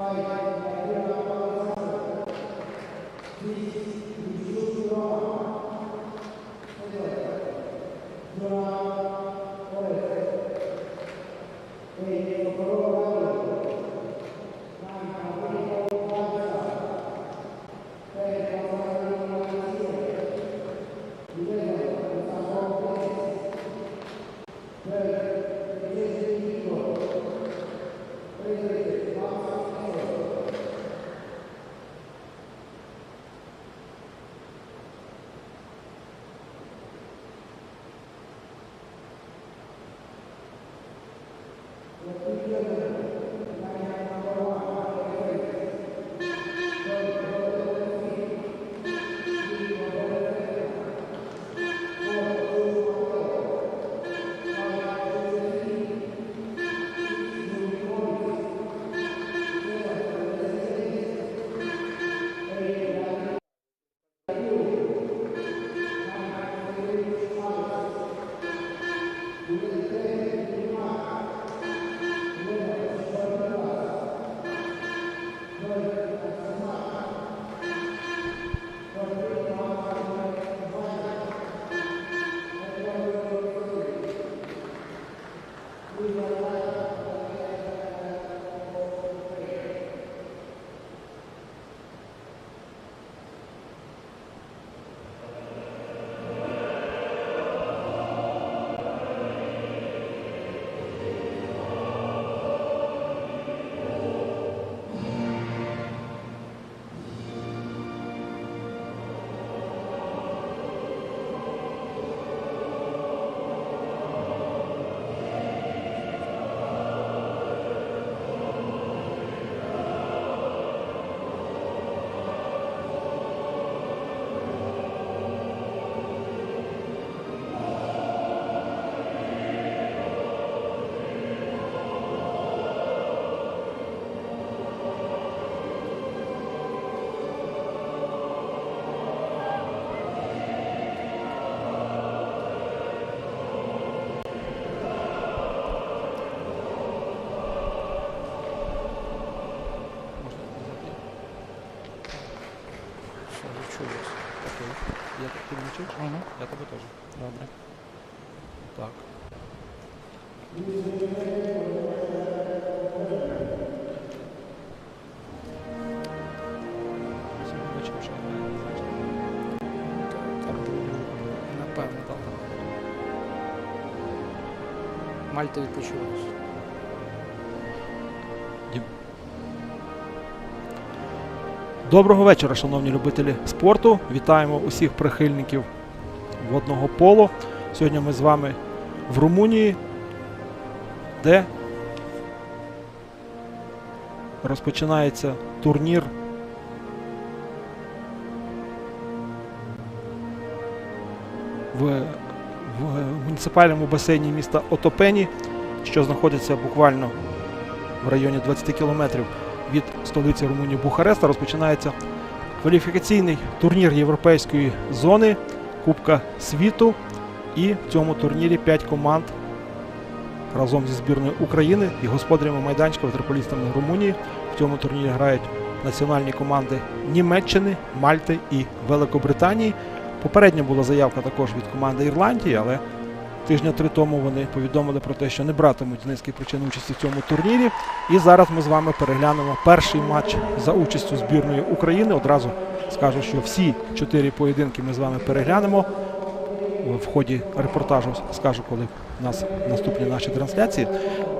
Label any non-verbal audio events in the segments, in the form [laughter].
Please, Мальта відпочиваєш. Доброго вечора, шановні любителі спорту. Вітаємо усіх прихильників водного поло. Сьогодні ми з вами в Румунії, де розпочинається турнір муніципальному басейні міста Отопені, що знаходиться буквально в районі 20 кілометрів від столиці Румунії Бухареста розпочинається кваліфікаційний турнір європейської зони Кубка світу. І в цьому турнірі 5 команд разом зі збірною України і господарями майданчика ватерполістами Румунії. В цьому турнірі грають національні команди Німеччини, Мальти і Великобританії. Попередня була заявка також від команди Ірландії, але тижня три тому вони повідомили про те, що не братимуть з низки причин участі в цьому турнірі. І зараз ми з вами переглянемо перший матч за участю збірної України. Одразу скажу, що всі чотири поєдинки ми з вами переглянемо. В ході репортажу скажу, коли в нас наступні наші трансляції.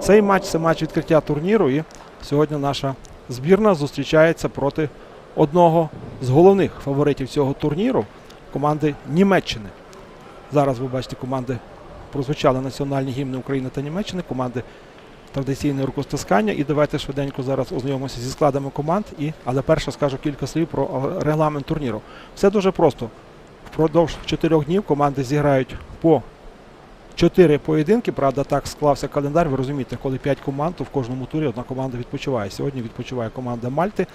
Цей матч це матч відкриття турніру. І сьогодні наша збірна зустрічається проти одного з головних фаворитів цього турніру команди Німеччини. Зараз ви бачите команди прозвучали національні гімни України та Німеччини, команди традиційне рукостискання. І давайте швиденько зараз ознайомимося зі складами команд. І, але перше скажу кілька слів про е, регламент турніру. Все дуже просто. Впродовж чотирьох днів команди зіграють по чотири поєдинки. Правда, так склався календар. Ви розумієте, коли п'ять команд, то в кожному турі одна команда відпочиває. Сьогодні відпочиває команда Мальти.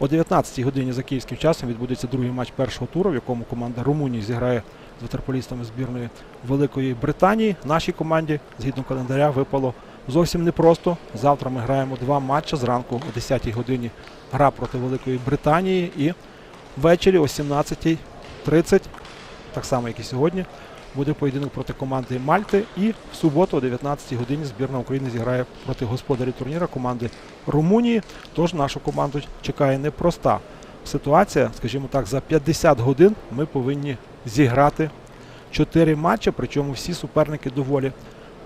О 19-й годині за київським часом відбудеться другий матч першого туру, в якому команда Румунії зіграє з ватерполістами збірної Великої Британії. Нашій команді, згідно календаря, випало зовсім непросто. Завтра ми граємо два матчі. Зранку о 10-й годині гра проти Великої Британії і ввечері о 17.30, так само як і сьогодні, буде поєдинок проти команди Мальти. І в суботу о 19-й годині збірна України зіграє проти господарів турніра команди Румунії. Тож нашу команду чекає непроста ситуація. Скажімо так, за 50 годин ми повинні зіграти 4 матчі, причому всі суперники доволі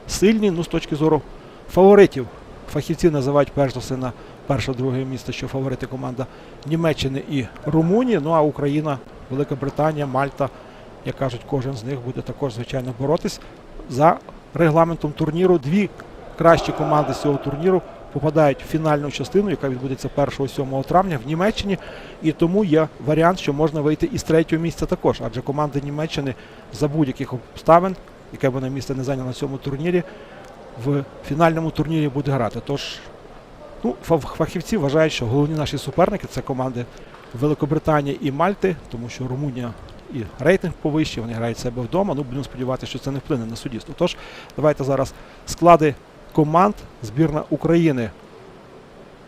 сильні. Ну, з точки зору фаворитів. Фахівці називають перш за все на перше-друге місце, що фаворити команда Німеччини і Румунії. Ну а Україна, Велика Британія, Мальта, як кажуть, кожен з них буде також, звичайно, боротись за регламентом турніру. Дві кращі команди з цього турніру попадають в фінальну частину, яка відбудеться 1-7 травня в Німеччині. І тому є варіант, що можна вийти із третього місця також, адже команда Німеччини за будь-яких обставин, яке вона місце не зайняла на цьому турнірі, в фінальному турнірі буде грати. Тож ну, фахівці вважають, що головні наші суперники це команди Великобританії і Мальти, тому що Румунія і рейтинг повищий, вони грають себе вдома. Ну, будемо сподіватися, що це не вплине на суддівство. Тож, давайте зараз склади команд. Збірна України.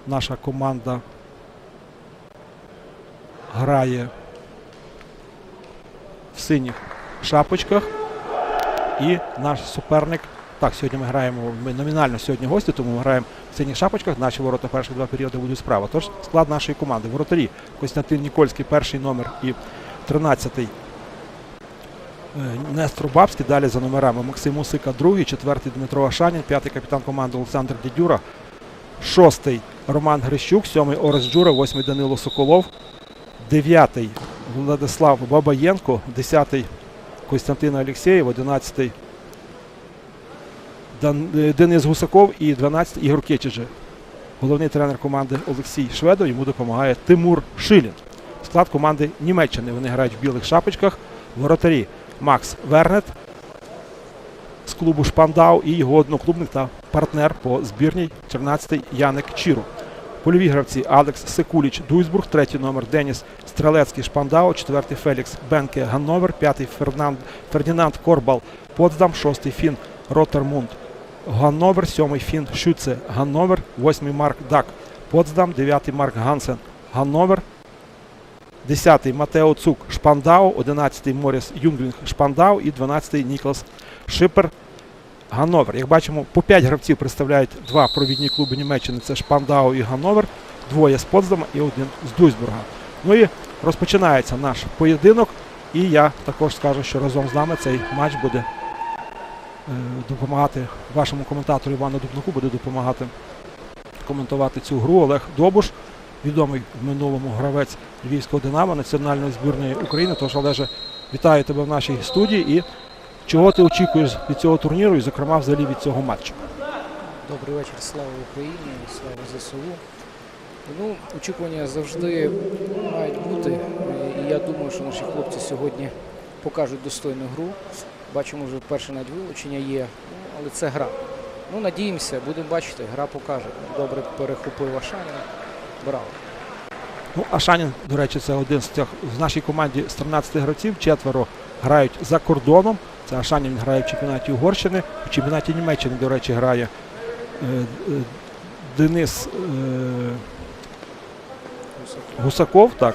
Наша команда грає в синіх шапочках. І наш суперник. Так, сьогодні ми граємо. Ми номінально сьогодні гості, тому ми граємо в синіх шапочках. Наші ворота перших два періоди будуть справа. Тож склад нашої команди. Воротарі Костянтин Нікольський, перший номер і 13-й Е, Нестор Бабський. Далі за номерами Максим Усика, другий, четвертий Дмитро Ашанін, п'ятий капітан команди Олександр Дідюра, шостий Роман Грищук, сьомий Орес Джура, восьмий Данило Соколов, дев'ятий Владислав Бабаєнко, десятий Костянтин Алєксєєв, одинадцятий е, Денис Гусаков і 12 Ігор Кечеже. Головний тренер команди Олексій Шведов, йому допомагає Тимур Шилін. Склад команди Німеччини. Вони грають в білих шапочках. Воротарі Макс Вернет з клубу Шпандау і його одноклубник та партнер по збірній 14-й Яник Чіру. Польові гравці Алекс Секуліч Дуйсбург, третій номер Деніс Стрелецький Шпандау, четвертий Фелікс Бенке Ганновер, п'ятий Фернанд, Фердінанд Корбал Потсдам, шостий Фін Роттермунд Ганновер, сьомий Фін Шюце Ганновер, восьмий Марк Дак Потсдам, дев'ятий Марк Гансен Ганновер, 10-й Матео Цук Шпандау, 11-й Моріс Юнглінг Шпандау і 12-й Ніколас Шипер Ганновер. Як бачимо, по 5 гравців представляють два провідні клуби Німеччини це Шпандау і Ганновер, двоє з Потсдама і один з Дуйсбурга. Ну і розпочинається наш поєдинок. І я також скажу, що разом з нами цей матч буде е, допомагати вашому коментатору Івану Дубнаку, буде допомагати коментувати цю гру Олег Добуш, відомий в минулому гравець Львівського Динамо національної збірної України. Тож, Олеже, вітаю тебе в нашій студії. І чого ти очікуєш від цього турніру, і, зокрема, взагалі від цього матчу? Добрий вечір, слава Україні, слава ЗСУ. Ну, очікування завжди мають бути. І я думаю, що наші хлопці сьогодні покажуть достойну гру. Бачимо, вже перше навіть вилучення є, ну, але це гра. Ну, надіємося, будемо бачити, гра покаже. Добре перехопив Ашанін. Браво. Ну, Ашанін, до речі, це один з тих в нашій команді з 13 гравців. Четверо грають за кордоном. Це Ашанін грає в чемпіонаті Угорщини, в чемпіонаті Німеччини, до речі, грає е, е, Денис е, Гусаков. Так,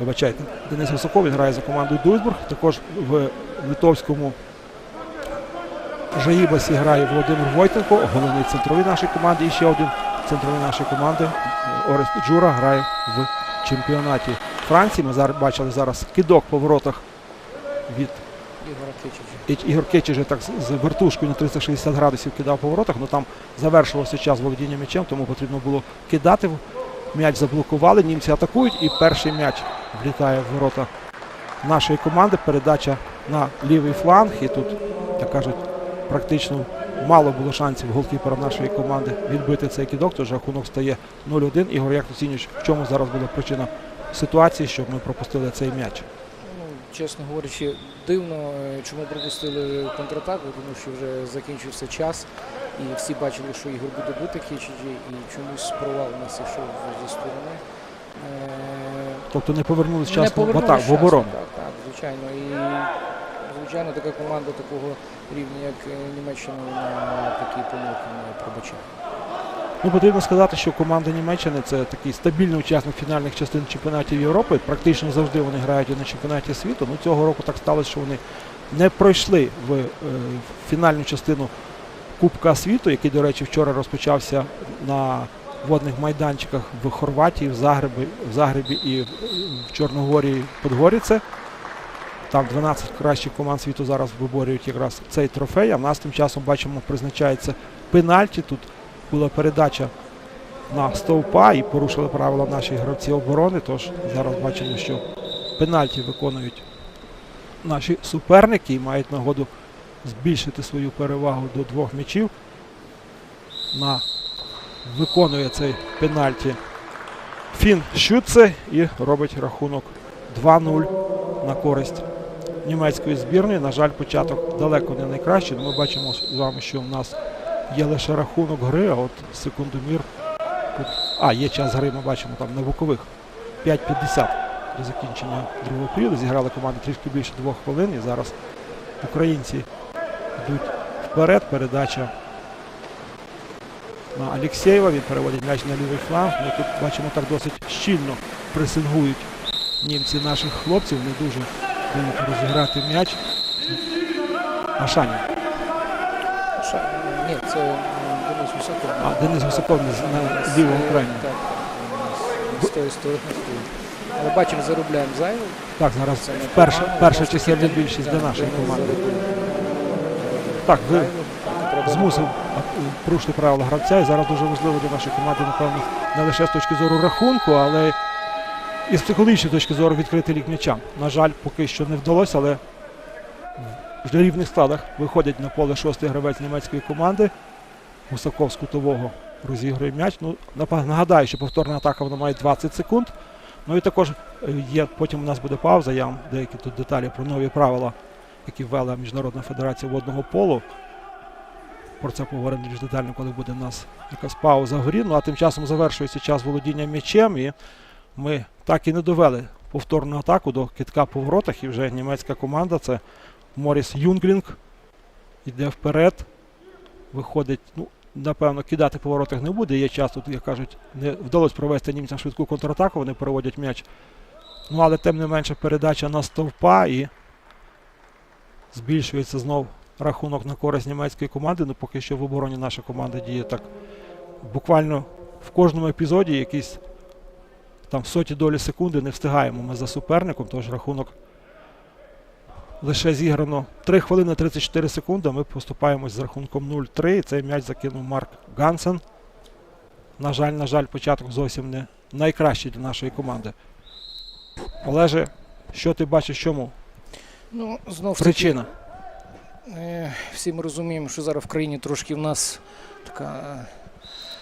вибачайте, Денис Гусаков він грає за командою Дуйсбург. Також в литовському Жаїбасі грає Володимир Войтенко, головний центровий нашої команди. І ще один центровий нашої команди Орест Джура грає в чемпіонаті Франції. Ми зараз бачили зараз кидок по воротах від Ігор Кетч вже так з- з вертушкою на 360 градусів кидав по воротах, але там завершувався час володіння м'ячем, тому потрібно було кидати. М'яч заблокували, німці атакують і перший м'яч влітає в ворота нашої команди. Передача на лівий фланг. І тут, як кажуть, практично мало було шансів голкіпера нашої команди відбити цей кидок, тож рахунок стає 0-1. Ігор, як оцінюєш, в чому зараз була причина ситуації, щоб ми пропустили цей м'яч? Ну, чесно говорячи, дивно, е, чому пропустили контратаку, тому що вже закінчився час, і всі бачили, що Ігор буде бити Кічиджі, і чомусь провал у нас йшов зі сторони. Е, Тобто не повернулися вчасно в атаку, в оборону. Так, так, звичайно. І звичайно, така команда такого рівня, як е, Німеччина, вона такі помилки не пробачає. Ну, потрібно сказати, що команда Німеччини це такий стабільний учасник фінальних частин чемпіонатів Європи. Практично завжди вони грають і на чемпіонаті світу. Ну, цього року так сталося, що вони не пройшли в е, фінальну частину Кубка світу, який, до речі, вчора розпочався на водних майданчиках в Хорватії, в Загребі, в Загребі і в- в Чорногорії Подгоріце. Там 12 кращих команд світу зараз виборюють якраз цей трофей. А в нас тим часом бачимо, призначається пенальті. Тут була передача на стовпа і порушили правила наші гравці оборони. Тож зараз бачимо, що пенальті виконують наші суперники і мають нагоду збільшити свою перевагу до двох м'ячів. На виконує цей пенальті Фін Шюце і робить рахунок 2-0 на користь німецької збірної. На жаль, початок далеко не найкращий. Ми бачимо з вами, що в нас є лише рахунок гри, а от секундомір. А, є час гри, ми бачимо там на бокових. 5.50 до закінчення другого періоду. Зіграли команди трішки більше двох хвилин. І зараз українці йдуть вперед. Передача на Алєксєєва. Він переводить м'яч на лівий фланг. Ми тут бачимо так досить щільно пресингують німці наших хлопців. Не дуже дають розіграти м'яч. Ашанін. Ша- Ні, це Денис Гусаков. А, Денис Гусаков на- лівому. Так, з тої сторони стоїть. Але бачимо, заробляємо зайву. Так, зараз перша, перша чисельна більшість для нашої команди. Так, ви змусив порушити правила гравця. І зараз дуже важливо для нашої команди, напевно, не лише з точки зору рахунку, але і з психологічної точки зору відкрити лік м'яча. На жаль, поки що не вдалося, але в рівних складах виходять на поле шостий гравець німецької команди. Гусаков з розігрує м'яч. Ну, нагадаю, що повторна атака вона має 20 секунд. Ну і також е, є, потім у нас буде пауза. Я вам деякі тут деталі про нові правила, які ввела Міжнародна федерація водного полу. Про це поговоримо більш детально, коли буде у нас якась пауза в грі. Ну а тим часом завершується час володіння м'ячем, і ми так і не довели повторну атаку до китка по воротах. І вже німецька команда це Моріс Юнглінг. Йде вперед. Виходить, ну, напевно, кидати по воротах не буде. Є час тут, як кажуть, не вдалося провести німцям швидку контратаку, вони переводять м'яч. Ну, але тим не менше передача на стовпа і збільшується знов рахунок на користь німецької команди. Ну поки що в обороні наша команда діє так буквально в кожному епізоді якісь там в соті долі секунди не встигаємо ми за суперником, тож рахунок лише зіграно 3 хвилини 34 секунди. Ми поступаємось з рахунком 0-3. Цей м'яч закинув Марк Гансен. На жаль, на жаль, початок зовсім не найкращий для нашої команди. Олеже, що ти бачиш, чому? Ну, знов Причина. Е, Всі ми розуміємо, що зараз в країні трошки в нас така, е,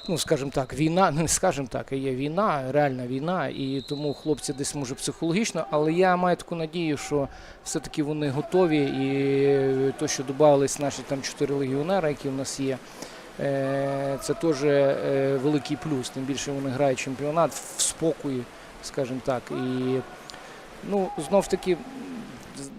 ну скажімо так, війна, не скажімо так, є війна, реальна війна, і тому хлопці десь може психологічно, але я маю таку надію, що все-таки вони готові, і то, що додавались наші там чотири легіонери, які в нас є. е, Це теж е, великий плюс. Тим більше вони грають чемпіонат в спокої, скажімо так. І ну, знов таки,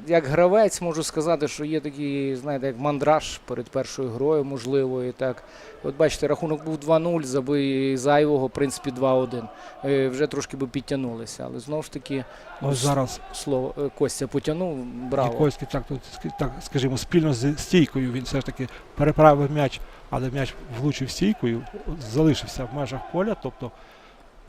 як гравець можу сказати, що є такий, знаєте, як мандраж перед першою грою, можливо, і так. От бачите, рахунок був 2-0, забий зайвого, в принципі, 2-1. Е, Вже трошки би підтягнулися, але знову ж таки, Ось зараз слово е, Костя потягнув, браво. Нікольський, так, тут, так, скажімо, спільно з стійкою він все ж таки переправив м'яч, але м'яч влучив стійкою, залишився в межах поля. Тобто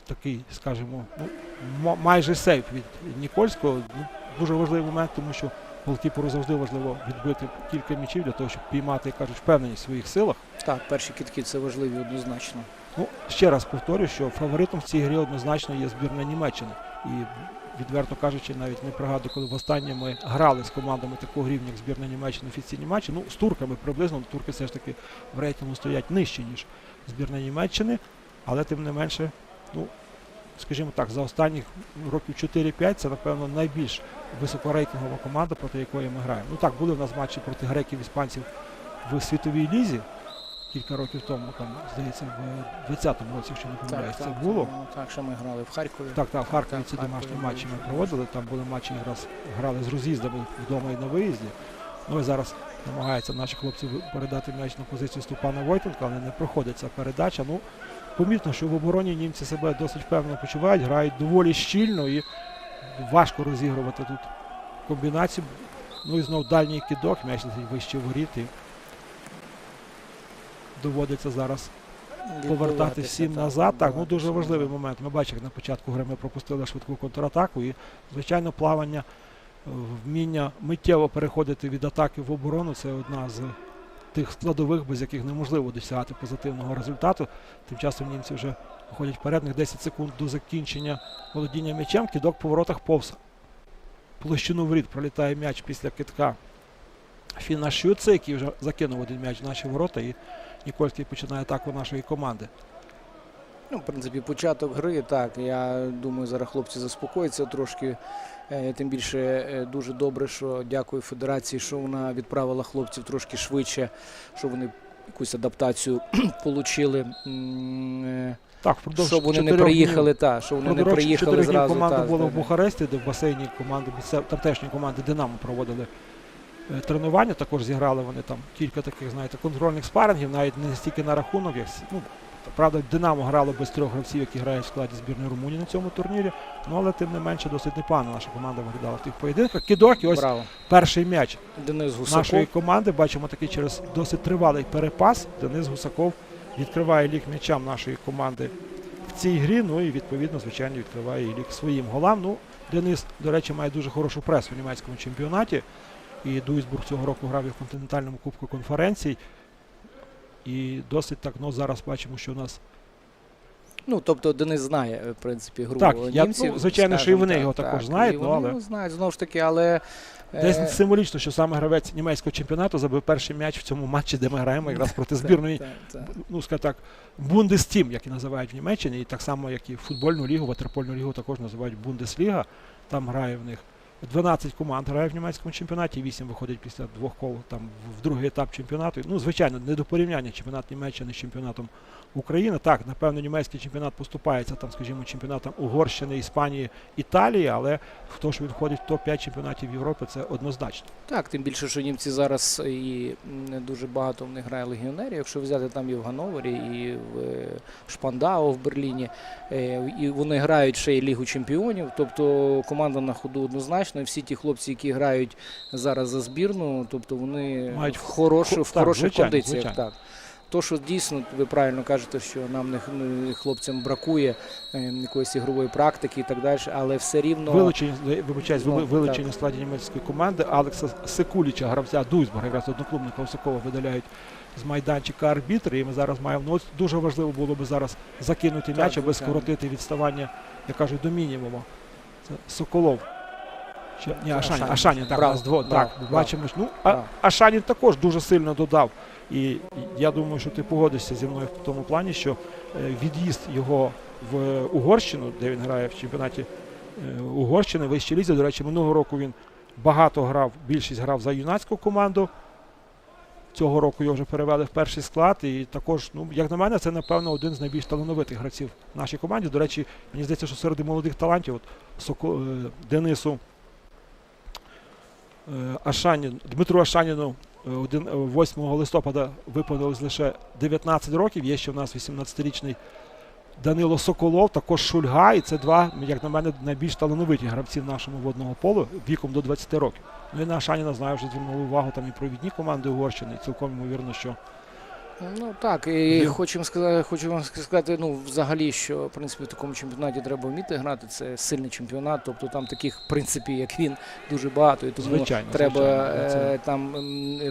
такий, скажімо, ну, майже сейф від Нікольського. Ну, дуже важливий момент, тому що голкіперу завжди важливо відбити кілька м'ячів для того, щоб піймати, як кажуть, впевненість в своїх силах. Так, перші кітки це важливі однозначно. Ну, ще раз повторю, що фаворитом в цій грі однозначно є збірна Німеччини. І відверто кажучи, навіть не пригадую, коли востаннє ми грали з командами такого рівня, як збірна Німеччини офіційні матчі. Ну, з турками приблизно, турки все ж таки в рейтингу стоять нижче, ніж збірна Німеччини, але тим не менше, ну, скажімо так, за останніх років 4-5 це, напевно, найбільш високорейтингова команда, проти якої ми граємо. Ну так, були в нас матчі проти греків, іспанців в світовій лізі кілька років тому, там, здається, в 20-му році, якщо не помиляюсь, це було. ну, так, що ми грали в Харкові. Так, так, в Харкові ці домашні матчі ми проводили. Там були матчі якраз грали з роз'їздами вдома і на виїзді. Ну і зараз намагаються наші хлопці передати м'яч на позицію Степана Войтенка, але не проходить ця передача. Ну, помітно, що в обороні німці себе досить впевнено почувають, грають доволі щільно і важко розігрувати тут комбінацію. Ну і знов дальній кидок, м'яч летить вище воріт і доводиться зараз повертати всім назад. Так, ну дуже важливий момент. Ми бачимо, як на початку гри ми пропустили швидку контратаку і, звичайно, плавання, е, вміння миттєво переходити від атаки в оборону це одна з тих складових, без яких неможливо досягати позитивного результату. Тим часом німці вже виходять вперед, них 10 секунд до закінчення володіння м'ячем. Кидок по воротах повса. площину воріт пролітає м'яч після китка Фіна Шюце, який вже закинув один м'яч в наші ворота. І Нікольський починає атаку нашої команди. Ну, в принципі, початок гри, так. Я думаю, зараз хлопці заспокояться трошки. Е, Тим більше е, дуже добре, що дякую Федерації, що вона відправила хлопців трошки швидше, що вони якусь адаптацію [clears throat] отримали. Так, впродовж Щоб вони не приїхали, та, що вони не приїхали зразу. команда та, була та, в Бухаресті, де в басейні команди тамтешньої команди Динамо проводили е, тренування. Також зіграли вони там кілька таких, знаєте, контрольних спарингів, навіть не стільки на рахунок, як ну, правда, Динамо грало без трьох гравців, які грають в складі збірної Румунії на цьому турнірі. Ну але тим не менше досить непогано наша команда виглядала в тих поєдинках. Кідок і ось Браво. перший м'яч Денис Гусаков. нашої команди. Бачимо такий через досить тривалий перепас. Денис Гусаков відкриває лік м'ячам нашої команди в цій грі. Ну і відповідно, звичайно, відкриває лік своїм голам. Ну, Денис, до речі, має дуже хорошу пресу в німецькому чемпіонаті. І Дуйсбург цього року грав і в континентальному кубку конференцій. І досить так, ну зараз бачимо, що у нас Ну, тобто Денис знає, в принципі, гру Так, я- ну, звичайно, що і вони так, його так. також знають, І ну, вони але- його знають, знову ж таки, але... е, десь символічно, що саме гравець німецького чемпіонату забив перший м'яч в цьому матчі, де ми граємо якраз проти [laughs] збірної ну, скажімо так, Бундестім, як і називають в Німеччині, і так само, як і футбольну лігу, ватерпольну лігу також називають Бундесліга. Там грає в них 12 команд грає в німецькому чемпіонаті, 8 виходять після двох кол там в другий етап чемпіонату. Ну, звичайно, не до порівняння чемпіонат Німеччини з чемпіонатом України. Так, напевно, німецький чемпіонат поступається там, скажімо, чемпіонатам Угорщини, Іспанії, Італії, але в то, що він входить в топ-5 чемпіонатів Європи, це однозначно. Так, тим більше, що німці зараз і м, дуже багато в них грає легіонерів. Якщо взяти там і в Гановері, і в е, Шпандау в Берліні, е, і вони грають ще й Лігу чемпіонів. Тобто команда на ходу однозначно. І всі ті хлопці, які грають зараз за збірну, тобто вони Мають в, хорошу, хо- в так, хороших звичайно, кондиціях. Так. То, що дійсно ви правильно кажете, що нам не ну, хлопцям бракує е, якоїсь ігрової практики і так далі, але все рівно Вилучені, вибачаюсь, Ну, ви- вилучені складі німецької команди Алекса Секуліча, гравця Дуйсбурга, якраз одноклубника Осакова видаляють з майданчика арбітри. І ми зараз маємо ну, дуже важливо було би зараз закинути м'яч, аби скоротити відставання, я кажу, до мінімуму. Це Соколов. Чи, ні, Ашанін, Ашанін. Ашанін, так, Браво, так, браво. бачимо. Ну, а, Браво. Ашанін також дуже сильно додав. І я думаю, що ти погодишся зі мною в тому плані, що е, від'їзд його в Угорщину, де він грає в чемпіонаті е, Угорщини, вищій лізі. До речі, минулого року він багато грав, більшість грав за юнацьку команду. Цього року його вже перевели в перший склад. І також, ну, як на мене, це, напевно, один з найбільш талановитих гравців в нашій команді. До речі, мені здається, що серед молодих талантів от, Соко, е, Денису е, Ашанін, Дмитру Ашаніну е, е, 8 листопада виповнилось лише 19 років. Є ще в нас 18-річний Данило Соколов, також Шульга. І це два, як на мене, найбільш талановиті гравці в нашому водного полу віком до 20 років. Ну і на Аніна знаю, вже звернула увагу там і провідні команди Угорщини. І цілком ймовірно, що Ну так, і хочемо сказати, хочу вам сказати, ну взагалі, що в принципі в такому чемпіонаті треба вміти грати. Це сильний чемпіонат, тобто там таких в принципі, як він, дуже багато. І тому Звичайно, треба звичайно, е, там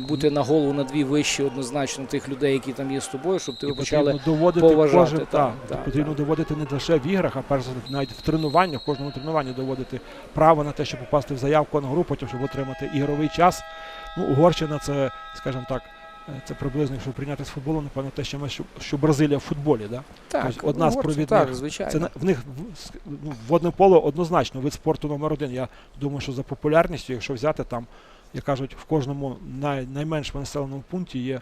бути на голову на дві вищі однозначно тих людей, які там є з тобою, щоб і почали. доводити поважати, кожен, так, та, так, потрібно так. доводити не лише в іграх, а перш за все навіть в тренуваннях, в кожному тренуванні доводити право на те, щоб попасти в заявку на гру, потім щоб отримати ігровий час. Ну, Угорщина це, скажімо так, це приблизно, якщо прийняти з футболу, напевно, те, що ми що, що Бразилія в футболі. Да? Так, тобто одна з провідних. Так, звичайно. Це в них ну, водне поло однозначно вид спорту номер один. Я думаю, що за популярністю, якщо взяти там, як кажуть, в кожному най, найменш населеному пункті є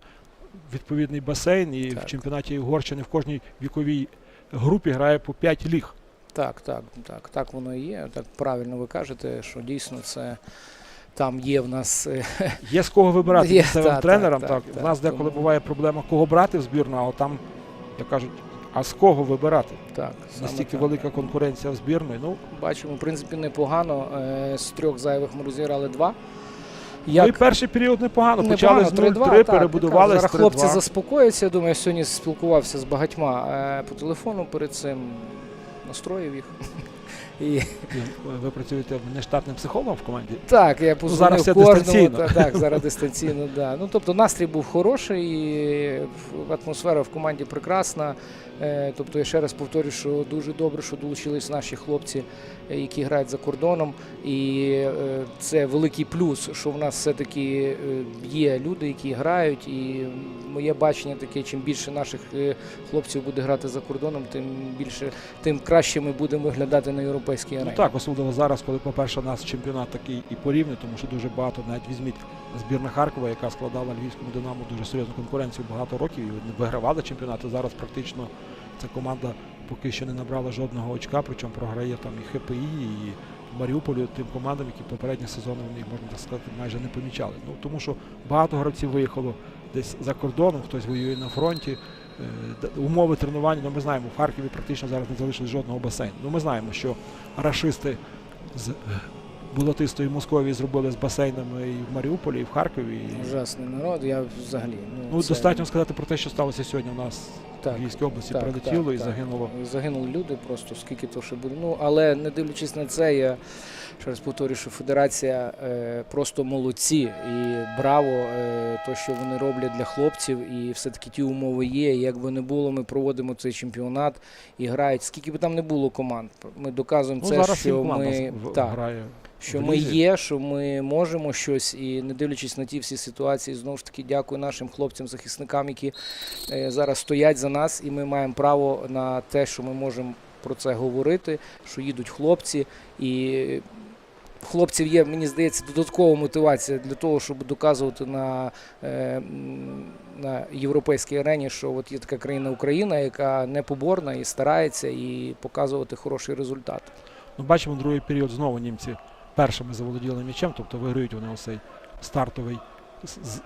відповідний басейн, і Так. в чемпіонаті Угорщини в кожній віковій групі грає по 5 ліг. Так, так, так, так воно і є. Так правильно ви кажете, що дійсно це Там є в нас е, [laughs] Є з кого вибирати Є, місцевим так, тренерам. так, Так, так, В нас так, деколи тому- буває проблема, кого брати в збірну, а там, як кажуть, а з кого вибирати? так, Настільки так. велика конкуренція в збірної. Ну, Бачимо, в принципі, непогано. Е, З трьох зайвих ми розіграли два. ну і перший період непогано. Почали з 0-3, так, перебудували Зараз хлопці 3-2. заспокояться. Я думаю, я сьогодні спілкувався з багатьма е, по телефону перед цим. Настроїв їх. І Ви працюєте нештатним психологом в команді? так, я Ну, зараз позвонив все кожному. дистанційно. Та, так, зараз [laughs] дистанційно, да. Ну, тобто настрій був хороший, і атмосфера в команді прекрасна. Е, Тобто, я ще раз повторюю, що дуже добре, що долучились наші хлопці, які грають за кордоном. І е, це великий плюс, що в нас все-таки е, є люди, які грають. І моє бачення таке, чим більше наших хлопців буде грати за кордоном, тим більше, тим краще ми будемо виглядати на європейській арені. Ну так, особливо зараз, коли, по-перше, у нас чемпіонат такий і по рівню, тому що дуже багато, навіть візьміть збірна Харкова, яка складала львівському Динамо дуже серйозну конкуренцію багато років і вони вигравали чемпіонати. Зараз практично ця команда поки що не набрала жодного очка, причому програє там і ХПІ, і Маріуполю тим командам, які попередні сезони вони, можна так сказати, майже не помічали. Ну тому що багато гравців виїхало десь за кордоном, хтось воює на фронті. Е, Умови тренування, ну ми знаємо, в Харкові практично зараз не залишилось жодного басейну. Ну ми знаємо, що рашисти з е, Болотистої Московії зробили з басейнами і в Маріуполі, і в Харкові. Ужасний народ, я взагалі. ну, це- достатньо сказати про те, що сталося сьогодні у нас Так, Львівській області. так, прилетіло так, і так. загинуло. Загинули люди просто, скільки то ще буде. Ну, але не дивлячись на це, я ще раз повторюю, що федерація е, просто молодці і браво, е, то, що вони роблять для хлопців, і все-таки ті умови є. Як би не було, ми проводимо цей чемпіонат і грають. Скільки би там не було команд, ми доказуємо Ну, це, зараз що ми грає. Що ми є, що ми можемо щось, і не дивлячись на ті всі ситуації, знову ж таки дякую нашим хлопцям, захисникам, які е, зараз стоять за нас, і ми маємо право на те, що ми можемо про це говорити, що їдуть хлопці, і хлопців є, мені здається, додаткова мотивація для того, щоб доказувати на, е, на європейській арені, що от є така країна Україна, яка непоборна і старається, і показувати хороший результат. Ну, бачимо, другий період знову німці першими заволоділи м'ячем, тобто виграють вони цей стартовий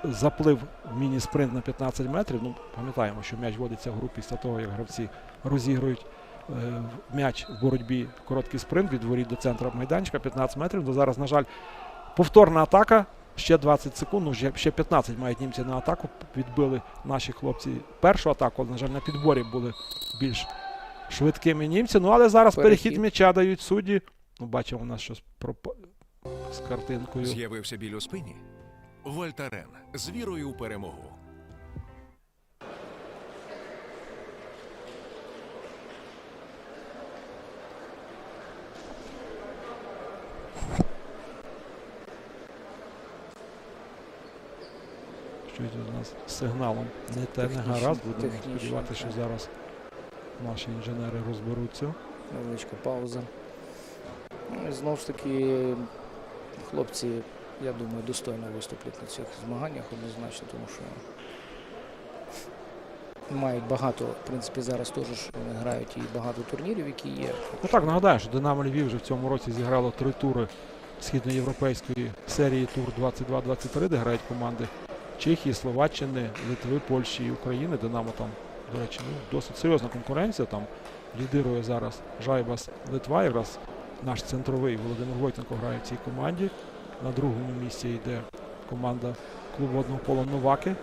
заплив в міні-спринт на 15 метрів. Ну, пам'ятаємо, що м'яч вводиться в гру після того, як гравці розігрують е, м'яч в боротьбі короткий спринт від воріт до центру майданчика 15 метрів. Ну, зараз, на жаль, повторна атака. Ще 20 секунд, ну вже ще 15 мають німці на атаку. Відбили наші хлопці першу атаку, але, на жаль, на підборі були більш швидкими німці. Ну але зараз перехід, Перехід. м'яча дають судді. Ну, бачимо, у нас щось проп... з картинкою. З'явився біль у спині? Вольтарен з вірою у перемогу. Щось у нас з сигналом не те, не гаразд. Будемо сподіватися, що зараз наші інженери розберуться. Невеличка пауза. Ну, і знову ж таки, хлопці, я думаю, достойно виступлять на цих змаганнях однозначно, тому що мають багато, в принципі, зараз теж вони грають і багато турнірів, які є. Ну так, нагадаю, що Динамо Львів вже в цьому році зіграло три тури східноєвропейської серії Тур 22-23, де грають команди Чехії, Словаччини, Литви, Польщі і України. Динамо там, до речі, ну, досить серйозна конкуренція. Там лідирує зараз Жайбас Литва, якраз наш центровий Володимир Войтенко грає в цій команді. На другому місці йде команда клубу одного пола Новаки,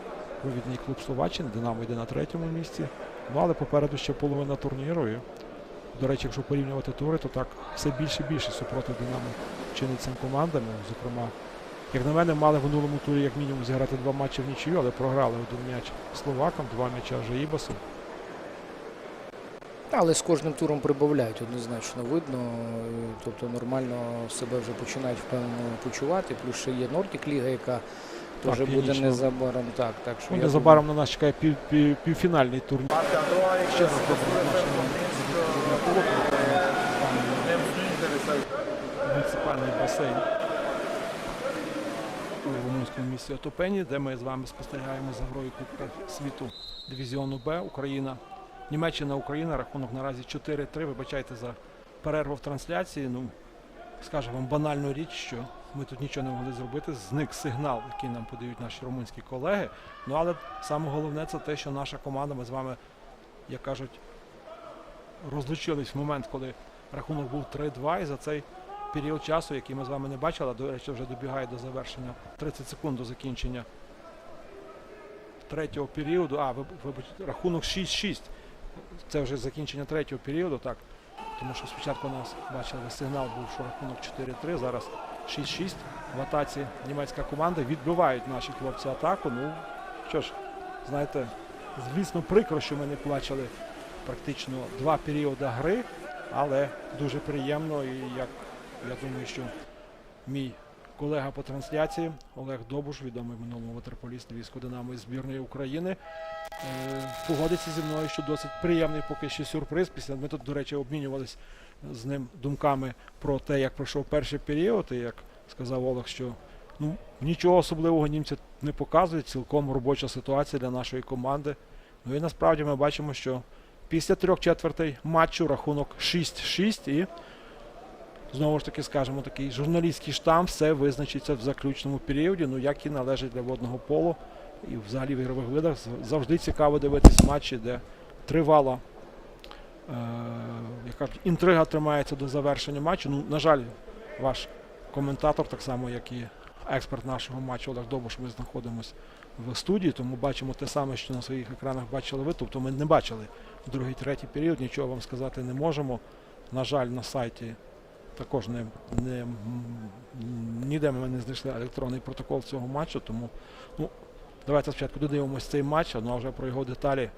провідний клуб Словаччини. Динамо йде на третьому місці. Ну, але попереду ще половина турніру. І до речі, якщо порівнювати тури, то так все більше і більше супротив Динамо чинить цим командам. Ну, Зокрема, як на мене, мали в минулому турі як мінімум зіграти два матчі в нічию, але програли один м'яч словакам, два м'яча Жаїбасу. Але з кожним туром прибавляють однозначно видно. е, Тобто нормально себе вже починають впевнено почувати. Плюс ще є Нортік Ліга, яка теж буде незабаром. Так, так що Ну, незабаром на нас чекає пів, пів, півфінальний турнір. Ще раз муніципальний басейн у румунському місті Отопені, де ми з вами спостерігаємо за грою Кубка світу дивізіону Б Україна. Німеччина Україна, рахунок наразі 4-3. Вибачайте за перерву в трансляції. Ну, скажу вам банальну річ, що ми тут нічого не могли зробити. Зник сигнал, який нам подають наші румунські колеги. Ну але саме головне це те, що наша команда, ми з вами, як кажуть, розлучились в момент, коли рахунок був 3-2, і за цей період часу, який ми з вами не бачили, до речі, вже добігає до завершення 30 секунд до закінчення третього періоду. А, виб- вибачте, рахунок 6-6. Це вже закінчення третього періоду, так. Тому що спочатку у нас бачили сигнал був, що рахунок 4-3, зараз 6-6. В атаці німецька команда відбивають наші хлопці атаку. Ну що ж, знаєте, звісно, прикро, що ми не побачили практично два періоди гри, але дуже приємно і як я думаю, що мій колега по трансляції Олег Добуш, відомий минулому ватерполіст Львівського Динамо збірної України, погодиться зі мною, що досить приємний поки що сюрприз. Після ми тут, до речі, обмінювались з ним думками про те, як пройшов перший період, і як сказав Олег, що ну, нічого особливого німці не показують, цілком робоча ситуація для нашої команди. Ну і насправді ми бачимо, що після трьох четвертей матчу рахунок 6-6 і знову ж таки скажемо такий журналістський штамп, все визначиться в заключному періоді, ну як і належить для водного полу. І взагалі в ігрових видах завжди цікаво дивитись матчі, де тривала е, яка інтрига тримається до завершення матчу. Ну, на жаль, ваш коментатор, так само як і експерт нашого матчу Олег Добуш, ми знаходимося в студії, тому бачимо те саме, що на своїх екранах бачили ви. Тобто ми не бачили другий, третій період, нічого вам сказати не можемо. На жаль, на сайті також не, не, ніде ми не знайшли електронний протокол цього матчу, тому ну, давайте спочатку додивимося цей матч, ну а вже про його деталі.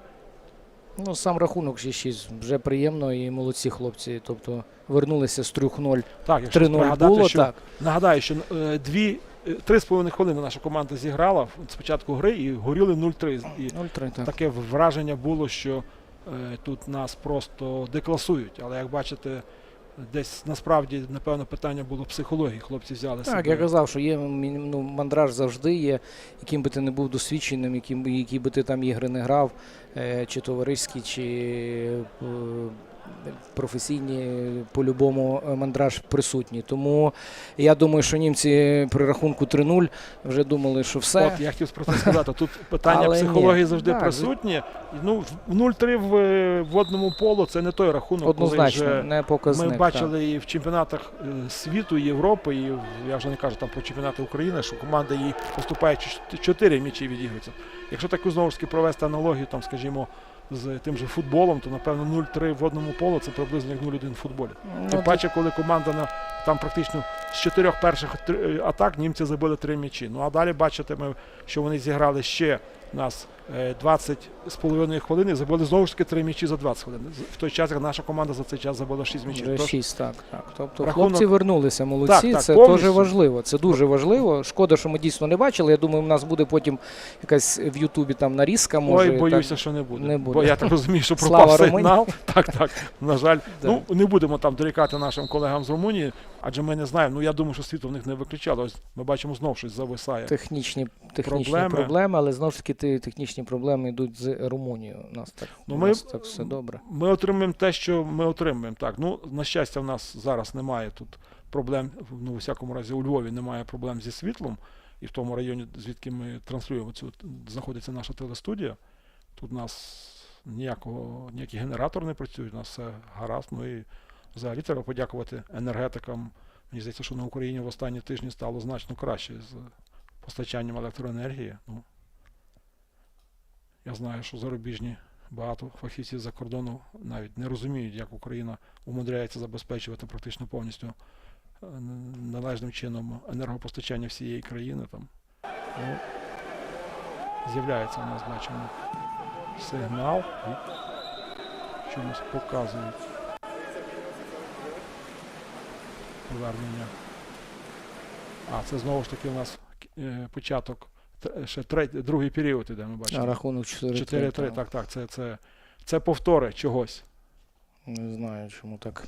Ну, сам рахунок 6-6 вже приємно і молодці хлопці. Тобто вернулися з 3-0. Так, якщо 3-0 пригадати, було, що так. Нагадаю, що е, дві е, три з половиною хвилини наша команда зіграла з початку гри і горіли 0-3. І 0-3, так. таке враження було, що е, тут нас просто декласують. Але як бачите, десь насправді напевно питання було психології. Хлопці взяли Так, себе. я казав, що є ну, мандраж завжди є, яким би ти не був досвідченим, яким, які би ти там ігри не грав, е, чи товариські, чи е, професійні, по-любому е, мандраж присутній. Тому я думаю, що німці при рахунку 3-0 вже думали, що все. От я хотів про це сказати. Тут питання Але ні. психології завжди Так, присутні. Ну, 0-3 в е, водному полу це не той рахунок, Однозначно, коли вже не показник. Ми так. бачили і в чемпіонатах е, світу, і Європи, і я вже не кажу там про чемпіонати України, що команда її поступає ч- чотири м'ячі відігрується. Якщо таку знову ж таки провести аналогію, там, скажімо, з тим же футболом, то напевно 0-3 в водному полу це приблизно як 0-1 в футболі. Ну, Тим паче, коли команда на там практично з чотирьох перших е, атак німці забили три м'ячі. Ну а далі бачите, ми, що вони зіграли ще нас е, 20 з половиною хвилини, забили знову ж таки три м'ячі за 20 хвилин. В той час, як наша команда за цей час забила 6 м'ячів. Вже Тож 6, так, так. Тобто Рахунок- хлопці вернулися, молодці. Так, так, це повністю. дуже важливо. Це дуже важливо. Шкода, що ми дійсно не бачили. Я думаю, у нас буде потім якась в Ютубі там нарізка. Може, Ой, боюся, так. що не буде. не буде. Бо я так розумію, що Слава пропав Румунії. сигнал. Так, так. На жаль, [laughs] Да. ну не будемо там дорікати нашим колегам з Румунії, адже ми не знаємо. Ну я думаю, що світло в них не виключало. Ось ми бачимо знов щось зависає. Технічні, технічні Проблеми. проблеми. але знову ж таки ті технічні проблеми йдуть з Румунією. У нас так, Ну, у ми- нас так все добре. Ми отримуємо те, що ми отримуємо. Так, ну на щастя, в нас зараз немає тут проблем. Ну, у всякому разі, у Львові немає проблем зі світлом. І в тому районі, звідки ми транслюємо цю, знаходиться наша телестудія. Тут у нас ніякого, ніякий генератор не працює, у нас все гаразд. Ну і взагалі треба подякувати енергетикам. Мені здається, що на Україні в останні тижні стало значно краще з постачанням електроенергії. Ну, я знаю, що зарубіжні багато фахівців за кордону навіть не розуміють, як Україна умудряється забезпечувати практично повністю е, належним чином енергопостачання всієї країни. Там. Ну, з'являється у нас, бачимо, сигнал і чомусь показують повернення. А, це знову ж таки у нас е, початок, ще третій, другий період іде, ми бачимо. А рахунок 4-3. 4-3, так, так, це, це, це повтори чогось. Не знаю, чому так.